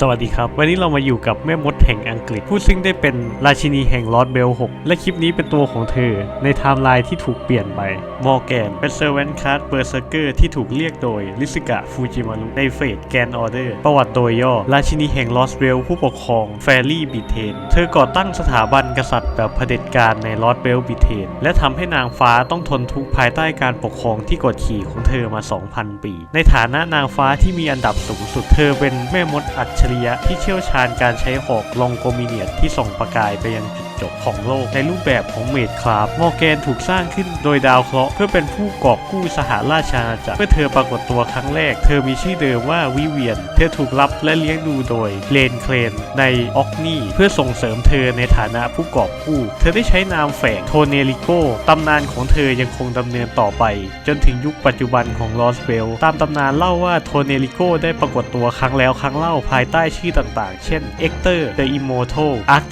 สวัสดีครับ วันนี้เรามาอยู่กับแม่มดแห่งอังกฤษ ผู้ซึ่งได้เป็นราชินีแห่งลอร์ดเบล 6 และคลิปนี้เป็นตัวของเธอ ในไทม์ไลน์ที่ถูกเปลี่ยนไปมอร์แกนเป็นเซอร์เวนคาร์ดเบอร์เซอร์เกอร์ที่ถูกเรียกโดยลิซิกะฟูจิมารุในเฟสแกนออเดอร์ประวัติโดยย่อ ราชินีแห่งลอสเบลผู้ปกครองแฟรี่บิเทน เธอก่อตั้งสถาบันกษัตริย์แบบเผด็จการในลอสเบลบิเทน และทำให้นางฟ้าต้องทนทุกข์ภายใต้การปกครองที่กดขี่ของเธอมา 2,000 ปี ในฐานะนางฟ้าที่มีอันดับสูงสุดเธอเป็นแม่มดอัจฉริยะที่เชี่ยวชาญการใช้หอกลองโกมิเนียตที่ส่องประกายไปยังจุด บของโลกในรูปแบบของเมดคราฟมอร์แกนถูกสร้างขึ้นโดยดาวเคราะห์เพื่อเป็นผู้กอบกู้สหราชอาณาจักรเมื่อเธอปรากฏตัวครั้งแรก เธอมีชื่อเดิมว่าวิเวียน เธอถูกรับและเลี้ยงดูโดยเลนเคลนในออกนี่เพื่อส่งเสริมเธอในฐานะผู้กอบกู้ เธอได้ใช้นามแฝงโทเนลิโกตำนานของเธอยังคงดำเนินต่อไป จนถึงยุคปัจจุบันของลอสเบลตามตำนานเล่าว่าโทเนลิโกได้ปรากฏตัวครั้งแล้วครั้งเล่าภายใต้ชื่อต่างๆ เช่นเอ็กเตอร์ The Immortal Arc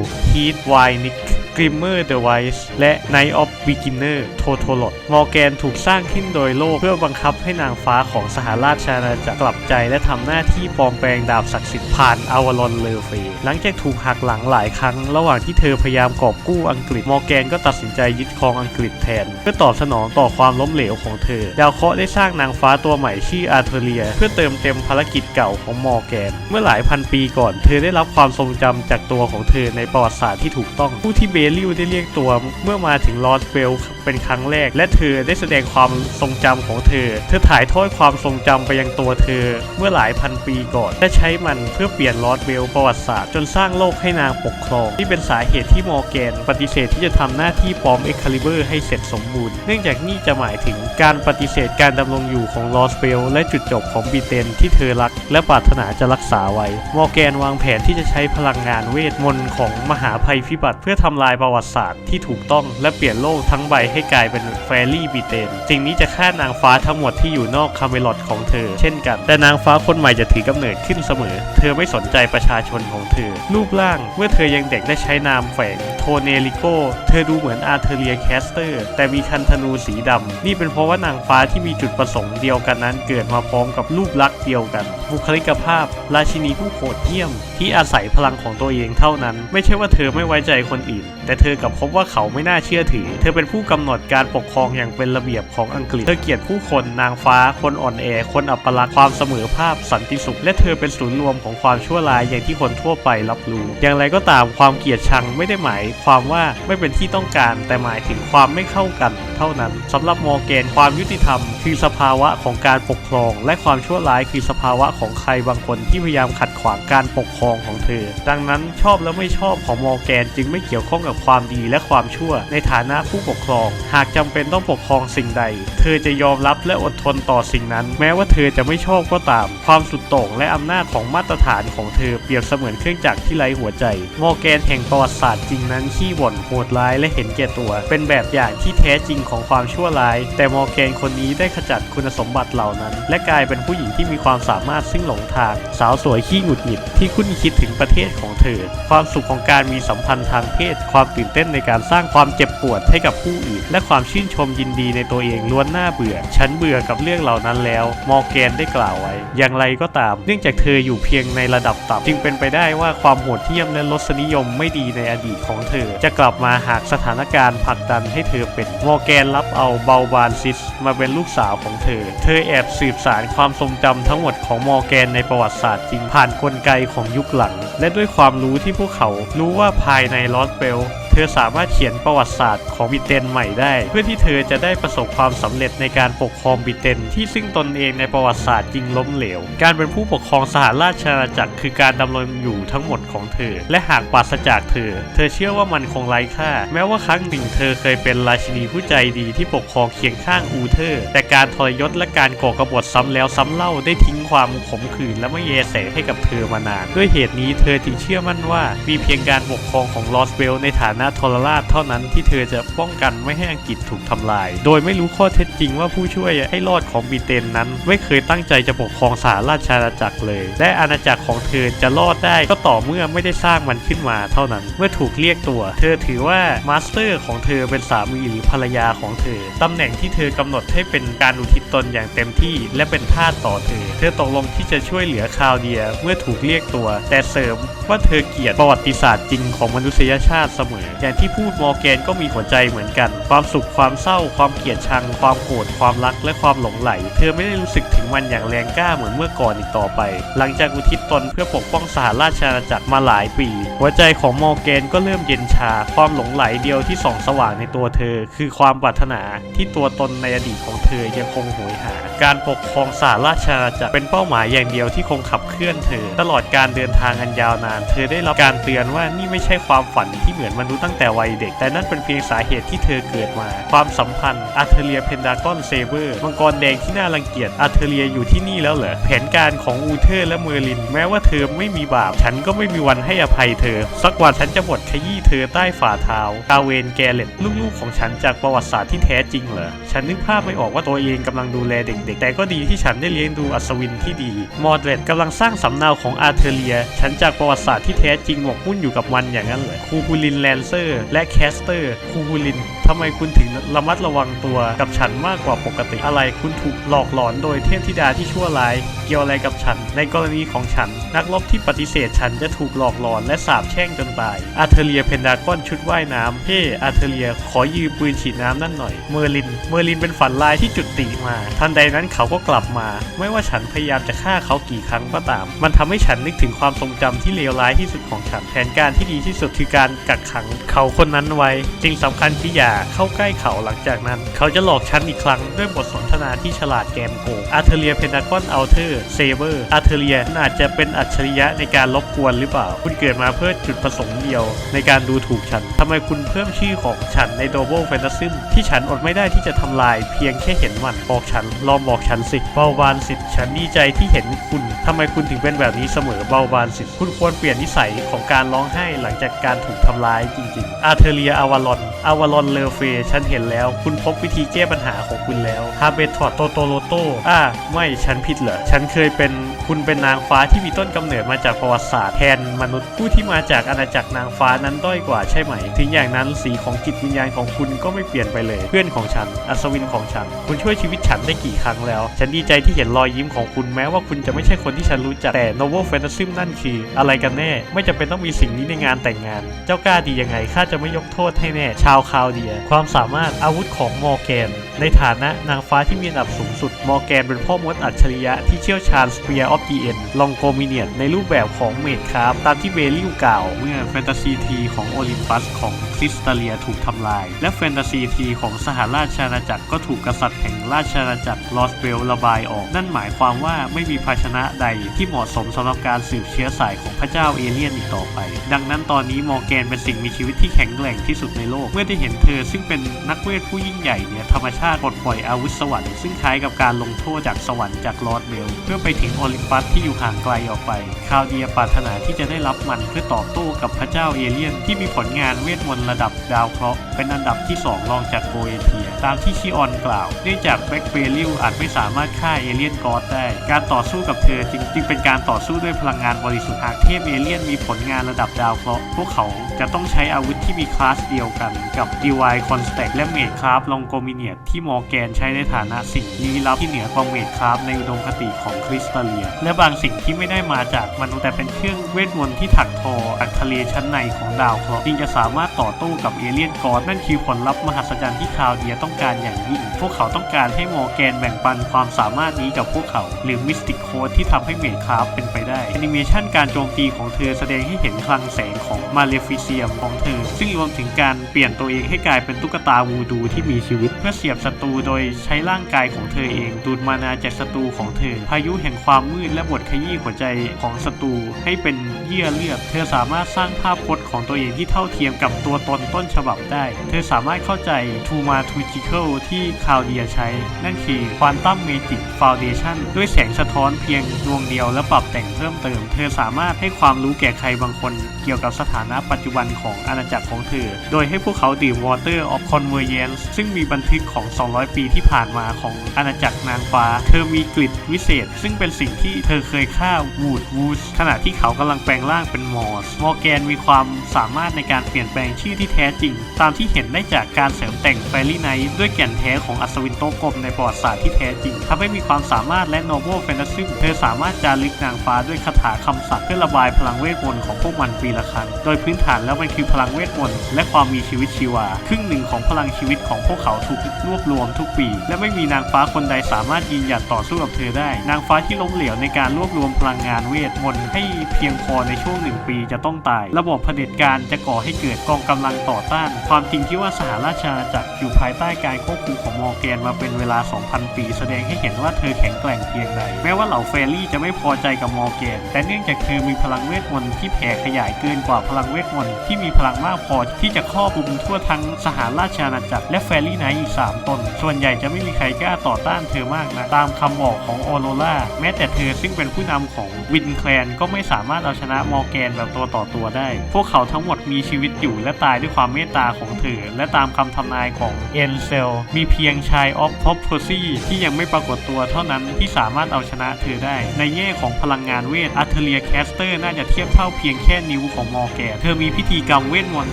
the Duke of Lesido Heat Wynick Grimmer the Wise และ Night of Beginner Totolot มอร์แกนถูกสร้างขึ้นโดยโลกเพื่อบังคับให้นางฟ้าของสหราชอาณาจักรกลับใจ และทำหน้าที่ปลอมแปลงดาบศักดิ์สิทธิ์ผ่านอวารอนเลเฟยหลังจากถูกหักหลังหลายครั้ง ระหว่างที่เธอพยายามกอบกู้อังกฤษมอร์แกนก็ตัดสินใจยึดครองอังกฤษแทน เพื่อตอบสนองต่อความล้มเหลวของเธอ ดาวเคราะห์ได้สร้างนางฟ้าตัวใหม่ชื่ออาร์เทเรีย เพื่อเติมเต็มภารกิจเก่าของมอร์แกน เมื่อหลายพันปีก่อน เธอได้รับความทรงจำจากตัวของเธอในประวัติศาสตร์ที่ถูกต้องผู้ที่เบลิวได้เรียกตัว เมื่อมาถึงลอสเบลเป็นครั้งแรก และเธอได้แสดงความทรงจำของเธอ เธอถ่ายทอดความทรงจำไปยังตัวเธอ เมื่อหลายพันปีก่อน และใช้มันเพื่อเปลี่ยนลอสเบลประวัติศาสตร์จนสร้างโลกให้นางปกครอง ที่เป็นสาเหตุที่มอร์แกน ปฏิเสธที่จะทำหน้าที่ปลอมเอ็กคาลิเบอร์ให้เสร็จสมบูรณ์เนื่องจากนี่จะหมายถึงการปฏิเสธการดำรงอยู่ของลอสเบลและจุดจบของบีเตนที่เธอรัก และปรารถนาจะรักษาไว้ มอร์แกนวางแผนที่จะใช้พลังงานเวทมนต์ของมหาภัยพิบัติเพื่อทำลายายประวัติศาสตร์ที่ถูกต้องและเปลี่ยนโลกทั้งใบให้กลายเป็นแฟรี่บีเตนสิ่งนี้จะฆ่านางฟ้าทั้งหมดที่อยู่นอกคาเมลอดของเธอ เช่นกัน แต่นางฟ้าคนใหม่จะถือกำเนิดขึ้นเสมอ เธอไม่สนใจประชาชนของเธอ รูปร่างเมื่อเธอยังเด็กได้ใช้นามแฝงโทเนลิโกเธอดูเหมือนอาร์เทเรียแคสเตอร์ แต่มีคันธนูสีดำนี่เป็นเพราะว่านางฟ้าที่มีจุดประสงค์เดียวกันนั้น เกิดมาพร้อมกับรูปลักษณ์เดียวกัน บุคลิกภาพ ราชินีผู้โหดเหี้ยม ที่อาศัยพลังของตัวเองเท่านั้น ไม่ใช่ว่าเธอไม่ไว้ใจคนอื่น แต่เธอกลับพบว่าเขาไม่น่าเชื่อถือ เธอเป็นผู้กำหนดการปกครองอย่างเป็นระเบียบของอังกฤษ เธอเกลียดผู้คนนางฟ้า คนอ่อนแอ คนอัปลักษณ์ความเสมอภาพสันติสุข และเธอเป็นศูนย์รวมของความชั่วร้ายอย่างที่คนทั่วไปรับรู้ อย่างไรก็ตามความเกลียดชังไม่ได้หมายความว่าไม่เป็นที่ต้องการ แต่หมายถึงความไม่เข้ากันเท่านั้นสำหรับมอร์แกนความยุติธรรม คือสภาวะของการปกครอง และความชั่วร้ายคือสภาวะของใครบางคนที่พยายามขัดขวางการปกครองของเธอ ดังนั้นชอบและไม่ชอบของมอร์แกนจึงไม่เกี่ยวข้องกับความดีและความชั่ว ในฐานะผู้ปกครอง หากจำเป็นต้องปกครองสิ่งใด เธอจะยอมรับและอดทนต่อสิ่งนั้น แม้ว่าเธอจะไม่ชอบก็ตาม ความสุดโต่งและอำนาจของมาตรฐานของเธอเปรียบเสมือนเครื่องจักรที่ไร้หัวใจ มอร์แกนแห่งประวัติศาสตร์จริงนั้นขี้บ่นโหดร้ายและเห็นแก่ตัว เป็นแบบอย่างที่แท้จริงของความชั่วร้าย แต่มอร์แกนคนนี้ได้ขจัดคุณสมบัติเหล่านั้น และกลายเป็นผู้หญิงที่มีความสามารถซึ่งหลงทางสาวสวยขี้หงุดหงิดที่คุ้นคิดถึงประเทศของเธอ ความสุขของการมีสัมพันธ์ทางเพศ ความตื่นเต้นในการสร้างความเจ็บปวดให้กับผู้อื่น และความชื่นชมยินดีในตัวเองล้วนน่าเบื่อ ฉันเบื่อกับเรื่องเหล่านั้นแล้ว มอร์แกนได้กล่าวไว้ อย่างไรก็ตาม เนื่องจากเธออยู่เพียงในระดับต่ำจึงเป็นไปได้ว่าความโหดเหี้ยมและรสนิยมไม่ดีในอดีตของเธอ จะกลับมาหากสถานการณ์ผลักดันให้เธอเป็นมอร์แกนรับเอาเบาบานซิสมาเป็นลูกสาวของเธอ เธอแอบสืบสารความทรงจำทั้งหมดของมอร์แกนในประวัติศาสตร์จริงผ่านกลไกของยุคหลัง และด้วยความรู้ที่พวกเขารู้ว่าภายในลอสเบลเธอสามารถเขียนประวัติศาสตร์ของบิเตนใหม่ได้ เพื่อที่เธอจะได้ประสบความสำเร็จในการปกครองบิเตนที่ซึ่งตนเองในประวัติศาสตร์จริงล้มเหลว การเป็นผู้ปกครองสหราชอาณาจักรคือการดำรงอยู่ทั้งหมดของเธอ และหากปราศจากเธอ เธอเชื่อว่ามันคงไร้ค่า แม้ว่าครั้งหนึ่งเธอเคยเป็นราชินีผู้ใจดีที่ปกครองเคียงข้างอูเธอร์ แต่การทรยศและการก่อกบฏซ้ำแล้วซ้ำเล่าได้ทิ้งความขมขื่นและไม่เยแสให้กับเธอมานาน ด้วยเหตุนี้เธอจึงเชื่อมั่นว่ามีเพียงการปกครองของลอสเบลในฐานะทรราชเท่านั้นที่เธอจะป้องกันไม่ให้อังกฤษถูกทำลาย โดยไม่รู้ข้อเท็จจริงว่าผู้ช่วยให้รอดของบริเตนนั้น ไม่เคยตั้งใจจะปกครองสหราชอาณาจักรเลย และอาณาจักรของเธอจะรอดได้ก็ต่อเมื่อไม่ได้สร้างมันขึ้นมาเท่านั้น เมื่อถูกเรียกตัว เธอถือว่ามาสเตอร์ของเธอเป็นสามีหรือภรรยาของเธอตำแหน่งที่เธอกำหนดให้เป็นการอุทิศตนอย่างเต็มที่ และเป็นทาสต่อเธอ เธอตกลงที่จะช่วยเหลือคาวเดียเมื่อถูกเรียกตัว แต่เสริม ว่าเธอเกลียดประวัติศาสตร์จริงของมนุษยชาติเสมอ อย่างที่พูดมอร์แกนก็มีหัวใจเหมือนกัน ความสุขความเศร้า ความเกลียดชัง ความโกรธความรักและความหลงไหล เธอไม่ได้รู้สึกถึงมันอย่างแรงกล้าเหมือนเมื่อก่อนอีกต่อไป หลังจากอุทิศตนเพื่อปกป้องสหราชอาณาจักรมาหลายปี หัวใจของมอร์แกนก็เริ่มเย็นชา ความหลงไหลเดียวที่ส่องสว่างในตัวเธอ คือความปรารถนาที่ตัวตนในอดีตของเธอยังคงโหยหา การปกครองสหราชอาณาจักรเป็นเป้าหมายอย่างเดียวที่คงขับเคลื่อนเธอ ตลอดการเดินทางอันยาวนานเธอได้รับการเตือนว่านี่ไม่ใช่ความฝันที่เหมือนมนุษย์ตั้งแต่วัยเด็ก แต่นั่นเป็นเพียงสาเหตุที่เธอเกิดมา ความสัมพันธ์อาร์เทเรียเพนดากอนเซเบอร์มังกรแดงที่น่ารังเกียจอาร์เทเรียอยู่ที่นี่แล้วเหรอแผนการของอูเทอร์และเมอร์ลิน แม้ว่าเธอไม่มีบาป ฉันก็ไม่มีวันให้อภัยเธอ สักวันฉันจะบดขยี้เธอใต้ฝ่าเท้าตาเวนแกเลตลูกๆของฉันจากประวัติศาสตร์ที่แท้จริงเหรอฉันนึกภาพไม่ออกว่าตัวเองกำลังดูแลเด็กๆ แต่ก็ดีที่ฉันได้เลี้ยงดูอัศวินที่ดีมอร์เดรดกำลังสร้างสำเนาของอาร์เทเรีย ฉันจากประวัติศาสตร์ที่แท้จริงหมกมุ่นอยู่กับมันอย่างนั้นเหรอคูฮูลินแลนเซอร์ และแคสเตอร์คูฮูลินทำไมคุณถึงระมัดระวังตัวกับฉันมากกว่าปกติอะไรคุณถูกหลอกหลอนโดยเทพธิดาที่ชั่วร้าย เกี่ยวอะไรกับฉัน ในกรณีของฉัน นักรบที่ปฏิเสธฉันจะถูกหลอกหลอนและสาปแช่งจนตายอาเทเรียเพนดากอนชุดว่ายน้ำเฮ้อาเทเรียขอยืมปืนฉีดน้ำนั่นหน่อยเมอร์ลินเมอร์ลินเป็นฝันลายที่จุดติมา ทันใดนั้นเขาก็กลับมา ไม่ว่าฉันพยายามจะฆ่าเขากี่ครั้งก็ตาม มันทำให้ฉันนึกถึงความทรงจำที่เลวร้ายที่สุดของฉันแผนการที่ดีที่สุดคือการกักขังเขาคนนั้นไว้สิ่งสำคัญคืออย่าเข้าใกล้เขาหลังจากนั้น เขาจะหลอกฉันอีกครั้งด้วยบทสนทนาที่ฉลาดแกมโกงอาร์เทเรียเพนากอนอัลเทอร์เซเบอร์อาร์เทเรียอาจจะเป็นอัจฉริยะในการรบกวนหรือเปล่า คุณเกิดมาเพื่อจุดประสงค์เดียว ในการดูถูกฉันทำไมคุณเพิ่มชื่อของฉันในโดโบแฟนตาซึมที่ฉันอดไม่ได้ที่จะทำลายเพียงแค่เห็นมันบอกฉันลองบอกฉันสิเบาบานสิทธิ์ฉันดีใจที่เห็นคุณทำไมคุณถึงเป็นแบบนี้เสมอเบาบานสิทธิ์คุณควรเปลี่ยนนิสัยของการร้องไห้หลังจากการถูกทำร้ายจริงๆ อาเทเรียอาวาลอน อาวาลอนเลเฟฉันเห็นแล้ว คุณพบวิธีแก้ปัญหาของคุณแล้วฮาเบทอดโตโตโลโตอ่าไม่ฉันผิดเหรอ ฉันเคยเป็นคุณเป็นนางฟ้าที่มีต้นกำเนิดมาจากประวัติศาสตร์แทนมนุษย์ผู้ที่มาจากอาณาจักรนางฟ้านั้นด้อยกว่าใช่ไหม ถึงอย่างนั้นสีของจิตวิญญาณของคุณก็ไม่เปลี่ยนไปเลย เพื่อนของฉัน อัศวินของฉัน คุณช่วยชีวิตฉันได้กี่ครั้งแล้ว ฉันดีใจที่เห็นรอยยิ้มของคุณแม้ว่าคุณจะไม่ใช่คนที่ฉันรู้จักแต่ Novel Fantasy นั่นคืออะไรกันแน่ ไม่จำเป็นต้องมีสิ่งนี้ในงานแต่งงาน เจ้ากล้าดียังไงข้าจะไม่ยกโทษให้แน่ ชาวคาวเดีย ความสามารถอาวุธของมอร์แกน ในฐานะนางฟ้าที่มีอันดับสูงสุด มอร์แกนเป็นพ่อมดอัจฉริยะที่เชี่ยวชาญสเปียร์ออฟดีเอ็นลองโกมิเนียในรูปแบบของเมดคราฟตามที่เบลลิวกล่าว เมื่อแฟนตาซีทีของโอลิมปัสของ คริสตาเลียถูกทำลาย และแฟนตาซีทีของสหราชอาณาจักรก็ถูกกษัตริย์แห่งราชอาณาจักรลอสเบลระบายออก นั่นหมายความว่าไม่มีภาชนะใดที่เหมาะสมสำหรับการสืบเชื้อสายของพระเจ้าเอเลี่ยนอีกต่อไป ดังนั้นตอนนี้มอร์แกนเป็นสิ่งมีชีวิตที่แข็งแกร่งที่สุดในโลก เมื่อได้เห็นเธอซึ่งเป็นนักเวทผู้ยิ่งใหญ่เนี่ยธรรมชาติปลดปล่อยอาวุธสวรรค์ซึ่งคล้ายกับการลงโทษจากสวรรค์จากลอสเบลเพื่อไปถึงโอลิมปัสที่อยู่ห่างไกลออกไป คาวเดียปรารถนาที่จะได้รับมันเพื่อตอบโต้กับพระเจ้าเอเลี่ยนที่มีผลงานเวทมนต์ระดับดาวเคราะห์เป็นอันดับที่ 2 รองจากโกเอเทีย ตามที่ชิออนกล่าว เนื่องจากแบ็กเบลิวอาจไม่สามารถฆ่าเอเลี่ยนกอสได้ การต่อสู้กับเธอจึงจึงเป็นการต่อสู้ด้วยพลังงานบริสุทธิ์หากเทพเอเลี่ยนมีผลงานระดับดาวเคราะห์พวกเขาจะต้องใช้อาวุธที่มีคลาสเดียวกันกับ DY c o n s t a c และเมดคราฟลองโกมิเนียที่มอร์แกนใช้ในฐานะสิ่งลี้ลับที่เหนือกว่าเมดคราฟในอุดมคติของคริสตัลเลีย และบางสิ่งที่ไม่ได้มาจากมนุษย์แต่เป็นเครื่องเวทมนต์ที่ถักทอจากทะเลชั้นในของดาวเคราะห์จึงจะสามารถต่อสู้กับเอเลี่ยนกอสนั่นคือผลลัพธ์มหัศจรรย์ที่คาวเดียต้องการอย่างยิ่ง พวกเขาต้องการให้มอร์แกนแบ่งปันความสามารถนี้กับพวกเขา หรือมิสติกโค้ดที่ทำให้เมดคราฟเป็นไปได้แอนิเมชันการโจมตีของเธอแสดงให้เห็นคลังแสงของมาเลฟิเซียมของเธอ ซึ่งรวมถึงการเปลี่ยนตัวเองให้กลายเป็นตุ๊กตาวูดูที่มีชีวิต เพื่อเสียบศัตรูโดยใช้ร่างกายของเธอเอง ดูดมานาจากศัตรูของเธอ พายุแห่งความมืดและบทขยี้หัวใจของศัตรูให้เป็นเยื่อเลือด เธอสามารถสร้างภาพพจน์ ของตัวเองที่เท่าเทียมกับตัวตนต้นฉบับได้ เธอสามารถเข้าใจ t o m a t u g i c a l ที่คาวเดียใช้ นั่นคือ Quantum Magic Foundation ด้วยแสงสะท้อนเพียงดวงเดียวและปรับแต่งเพิ่มเติม เธอสามารถให้ความรู้แก่ใครบางคน เกี่ยวกับสถานะปัจจุบันของอาณาจักรของเธอ โดยให้พวกเขาดื่ม Water of Convergence ซึ่งมีบันทึกของ 200 ปีที่ผ่านมาของอาณาจักรนางฟ้า เธอมีกลิ่นวิเศษ ซึ่งเป็นสิ่งที่เธอเคยฆ่าวูดวูสขณะที่เขากำลังแปลงร่างเป็นมอสมอร์แกนมีความสามารถในการเปลี่ยนแปลงชื่อที่แท้จริง ตามที่เห็นได้จากการเสริมแต่งแฟรี่ไนท์ด้วยแก่นแท้ของอัศวินโตกลมในประวัติศาสตร์ที่แท้จริงทำให้มีความสามารถและโนเบิลแฟนตาซีเธอสามารถจารึกนางฟ้าด้วยคาถาคำศัพท์เพื่อระบายพลังเวทมนต์ของพวกมันปีละครั้ง โดยพื้นฐานแล้วมันคือพลังเวทมนต์และความมีชีวิตชีวา ครึ่งหนึ่งของพลังชีวิตของพวกเขาถูกรวบรวมทุกปี และไม่มีนางฟ้าคนใดสามารถยืนหยัดต่อสู้กับเธอได้ นางฟ้าที่ล้มเหลวในการรวบรวมพลังงานเวทมนต์ให้เพียงพอในช่วงหนึ่งปีจะต้องตาย ระบบเผด็จการจะก่อให้เกิดกองกำลังต่อต้าน ความจริงที่ว่าสหราชอาณาจักรอยู่ภายใต้การควบคุมของมอร์แกนมาเป็นเวลา 2,000 ปี แสดงให้เห็นว่าเธอแข็งแกร่งเพียงใด แม้ว่าเหล่าเฟรรี่จะไม่พอใจกับมอร์แกน แต่เนื่องจากเธอมีพลังเวทมนต์ที่แผ่ขยายเกินกว่าพลังเวทมนต์ที่มีพลังมากพอที่จะครอบคลุมทั่วทั้งสหราชอาณาจักรและแฟรี่ไนท์อีก 3 ตน ส่วนใหญ่จะไม่มีใครกล้าต่อต้านเธอมากนะตามคำบอกของออโรราแม้แต่เธอซึ่งเป็นผู้นำของวินแคลนก็ไม่สามารถเอาชนะมอร์แกนแบบตัวต่อตัวได้ พวกเขาทั้งหมดมีชีวิตอยู่และตายด้วยความเมตตาของเธอ และตามคำทำนายของเอ็นเซล มีเพียงชายออฟพอปโพซี่ที่ยังไม่ปรากฏตัวเท่านั้นที่สามารถเอาชนะเธอได้ ในแง่ของพลังงานเวทอัเทเลียแคสเตอร์น่าจะเทียบเท่าเพียงแค่นิ้วของมอร์แกนเธอมีพิธีกรรมเวทมนต์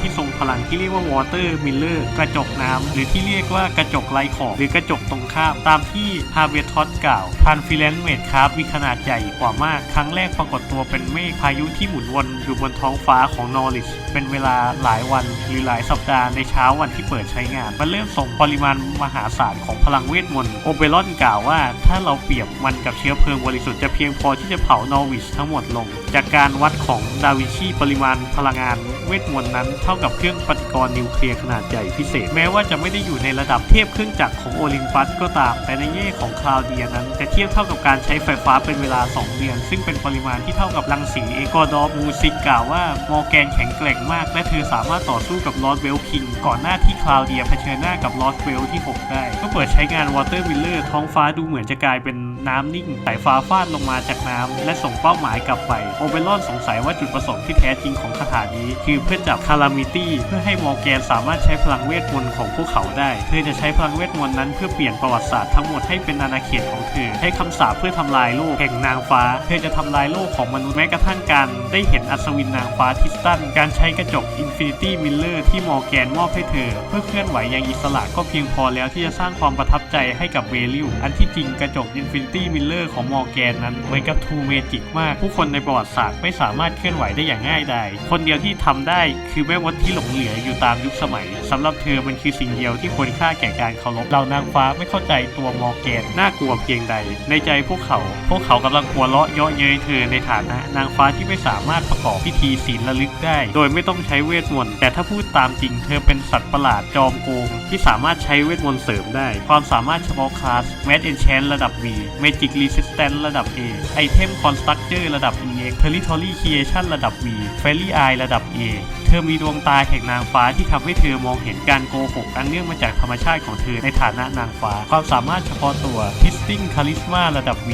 ที่ทรงพลังที่เรียกว่าวอเตอร์มิลเลอร์กระจกน้ำ หรือที่เรียกว่ากระจกไร้ขอบหรือกระจกตรงข้ามตามที่ฮาเวทอสกล่าวพันฟิเลนเมดคราฟมีขนาดใหญ่กว่ามาก ครั้งแรกปรากฏตัวเป็นเมฆพายุที่หมุนวนอยู่บนท้องฟ้าของนอริชเป็นเวลาหลายวันหรือหลายสัปดาห์ในเช้าวันที่เปิดใช้งาน มันเริ่มส่งปริมาณมหาศาลของพลังเวทมนต์โอเบรอนกล่าวว่า ถ้าเราเปรียบมันกับเชื้อเพลิงบริสุทธิ์จะเพียงพอที่จะเผานอวิชทั้งหมดลง จากการวัดของดาวินชีปริมาณพลังงานเวทมนต์นั้นเท่ากับเครื่องป กรณ์นิวเคลียร์ขนาดใหญ่พิเศษ แม้ว่าจะไม่ได้อยู่ในระดับเทียบเครื่องจักรของโอลิมปัสก็ตาม แต่ในแง่ของคลาวเดียนั้นจะเทียบเท่ากับการใช้ไฟฟ้าเป็นเวลา 2 เดือน ซึ่งเป็นปริมาณที่เท่ากับรังสีเอกอดอร์มูซิกกล่าวว่ามอร์แกนแข็งแกร่งมาก และเธอสามารถต่อสู้กับลอสเวลคิงก่อนหน้าที่คลาวเดียเผชิญหน้ากับลอสเวลที่ 6 ได้ ก็เปิดใช้งานวอเตอร์วิลเลอร์ท้องฟ้าดูเหมือนจะกลายเป็น น้ำนิ่งสายฟ้าฟาดลงมาจากน้ำและส่งเป้าหมายกลับไป โอเบรอนสงสัยว่าจุดประสงค์ที่แท้จริงของคาถานี้ คือเพื่อจับคารามิตี้เพื่อให้มอร์แกนสามารถใช้พลังเวทมนต์ของพวกเขาได้ เธอจะใช้พลังเวทมนต์นั้นเพื่อเปลี่ยนประวัติศาสตร์ทั้งหมดให้เป็นอาณาเขตของเธอให้คำสาปเพื่อทำลายโลกแห่งนางฟ้า เธอจะทำลายโลกของมนุษย์แม้กระทั่งการได้เห็นอัศวินนางฟ้าทิสตัน การใช้กระจกอินฟินิตี้มิลเลอร์ที่มอร์แกนมอบให้เธอ เพื่อเคลื่อนไหวอย่างอิสระก็เพียงพอแล้วที่จะสร้างความประทับใจให้กับเวลิวอันที่จริงกระจกอินฟินิตมิลเลอร์ของมอร์แกนนั้นเหมือนกับทูเมจิกมาก ผู้คนในประวัติศาสตร์ไม่สามารถเคลื่อนไหวได้อย่างง่ายดายคนเดียวที่ทำได้คือแม่มดที่หลงเหลืออยู่ตามยุคสมัยสำหรับเธอมันคือสิ่งเดียวที่ควรค่าแก่การเคารพเหล่านางฟ้าไม่เข้าใจตัวมอร์แกนน่ากลัวเพียงใด ในใจพวกเขา พวกเขากำลังหัวเราะเยาะเย้ยเธอในฐานะ นางฟ้าที่ไม่สามารถประกอบพิธีศีลระลึกได้ โดยไม่ต้องใช้เวทมนต์แต่ถ้าพูดตามจริงเธอเป็นสัตว์ประหลาดจอมโกงที่สามารถใช้เวทมนต์เสริมได้ ความสามารถเฉพาะคลาส m a d Enchant ระดับ V Magic Resistance ระดับ A Item Constructor ระดับ EX Territory Creation ระดับ B Fairy Eye ระดับ A เธอมีดวงตาแห่งนางฟ้าที่ทำให้เธอมองเห็นการโกหกอันเนื่องมาจากธรรมชาติของเธอในฐานะนางฟ้า ความสามารถเฉพาะตัว Twisting Charisma ระดับ V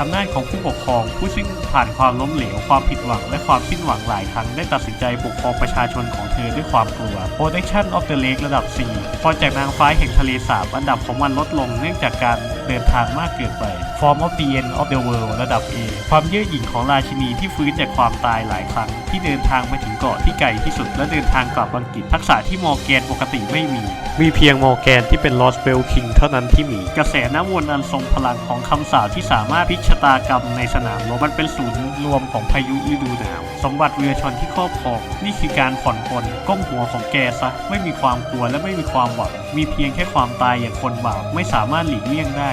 อำนาจของผู้ปกครอง ผู้ซึ่งผ่านความล้มเหลว ความผิดหวัง และความสิ้นหวังหลายครั้ง ได้ตัดสินใจปกครองประชาชนของเธอด้วยความกลัว Protection of the Lake ระดับ 4 พอจากนางฟ้าแห่งทะเลสาบอันดับของมันลดลงเนื่องจากการเดินทางมากเกินไป Form of the End of the World ระดับ A ความเย่อหยิ่งของราชินีที่ฟื้นจากความตายหลายครั้ง ที่เดินทางไปถึงเกาะที่ไกลที่สุด และเดินทางกลับอังกฤษทักษะที่มอร์แกนปกติไม่มี มีเพียงมอร์แกนที่เป็นลอสเบลคิงเท่านั้นที่มี กระแสน้ำวนอันทรงพลังของคำสาปที่สามารถพลิกชะตากรรมในสนามรบมันเป็นศูนย์รวมของพายุฤดูหนาว สมบัติเรือชนที่ครอบครอง นี่คือการผ่อนปลนก้มหัวของแกซะ ไม่มีความกลัวและไม่มีความหวัง มีเพียงแค่ความตายอย่างคนบาปไม่สามารถหลีกเลี่ยงได้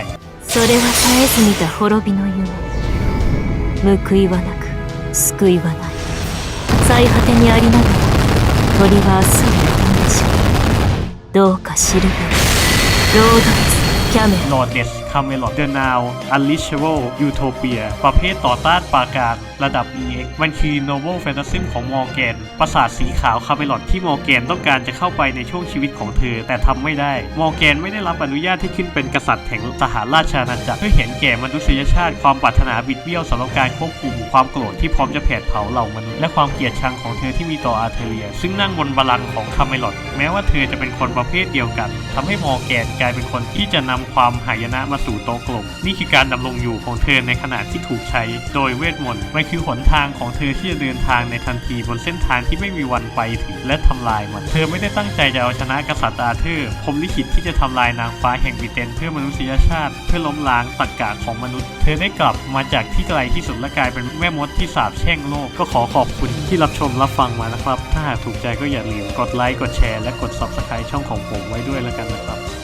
それは絶えず見た滅びの夢報いはなく救いはない最果てにありながら鳥は明日を呼んでしまうどうか知るべきロードレスキャメロン ลอร์เดสคาเมลอดเดนาวอัลลิชเวลยูโทเปียประเภทต่อต้านปราการระดับ EX มันคือโนเวลแฟนตาซิมของมอร์แกนปราสาทสีขาวคาเมลอดที่มอร์แกนต้องการจะเข้าไปในช่วงชีวิตของเธอ แต่ทำไม่ได้ มอร์แกนไม่ได้รับอนุญาตที่ขึ้นเป็นกษัตริย์แห่งสหราชอาณาจักรเพื่อเห็นแก่มนุษยชาติความปรารถนาบิดเบี้ยวสำหรับการควบคุมความโกรธที่พร้อมจะแผดเผาเหล่ามนุษย์และความเกลียดชังของเธอที่มีต่ออาเทเรีย ซึ่งนั่งบนบัลลังก์ของคาเมลอดแม้ว่าเธอจะเป็นคนประเภทเดียวกันทำให้มอร์แกนกลายเป็นคนที่จะนำความหายนะมาสู่โต๊ะกลม นี่คือการดำรงอยู่ของเธอในขณะที่ถูกใช้ โดยเวทมนต์มันคือหนทางของเธอที่จะเดินทางในทันทีบนเส้นทางที่ไม่มีวันไปถึงและทำลายมัน เธอไม่ได้ตั้งใจจะเอาชนะกษัตริย์อาเธอร์ผมลิขิตที่จะทำลายนางฟ้าแห่งบิเตนเพื่อมนุษยชาติ เพื่อล้มล้างตรรกะของมนุษย์ เธอได้กลับมาจากที่ไกลที่สุดและกลายเป็นแม่มดที่สาบแช่งโลกก็ขอขอบคุณที่รับชมรับฟังมานะครับ ถ้าหากถูกใจก็อย่าลืมกดไลค์กดแชร์และกด subscribe ช่องของผมไว้ด้วยแล้วกันนะครับ